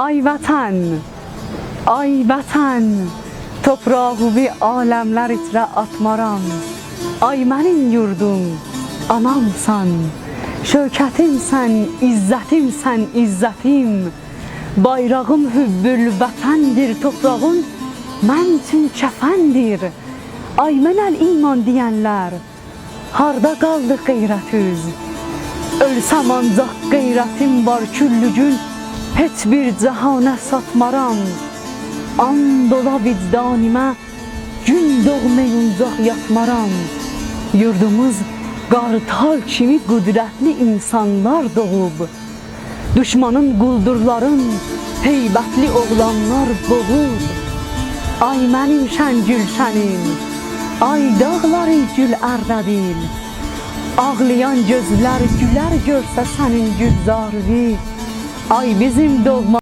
Ay vətən, ay vətən, toprağımı aləmlər içrə atmaram. Ay mənim yurdum, anamsan, şövkətimsən, izzətimsən, izzətim. Bayrağım hübbül vətəndir, toprağın mən üçün kəfəndir. Ay mənəl iman deyənlər, harda qaldı qeyrətüz? Ölsəm ancaq qeyrətim var küllü gün Heç bir cahana satmaram. And ola vicdanimə Gün doğmayıncaq yatmaram. Yurdumuz qartal kimi qüdrətli insanlar doğub. Düşmanın quldurların heybətli oğlanlar boğub Ay mənim şən gülşənim Ay dağları gül ərdədil Ağlayan gözlər gülər görsə sənin gülzarını Ay bizim doğma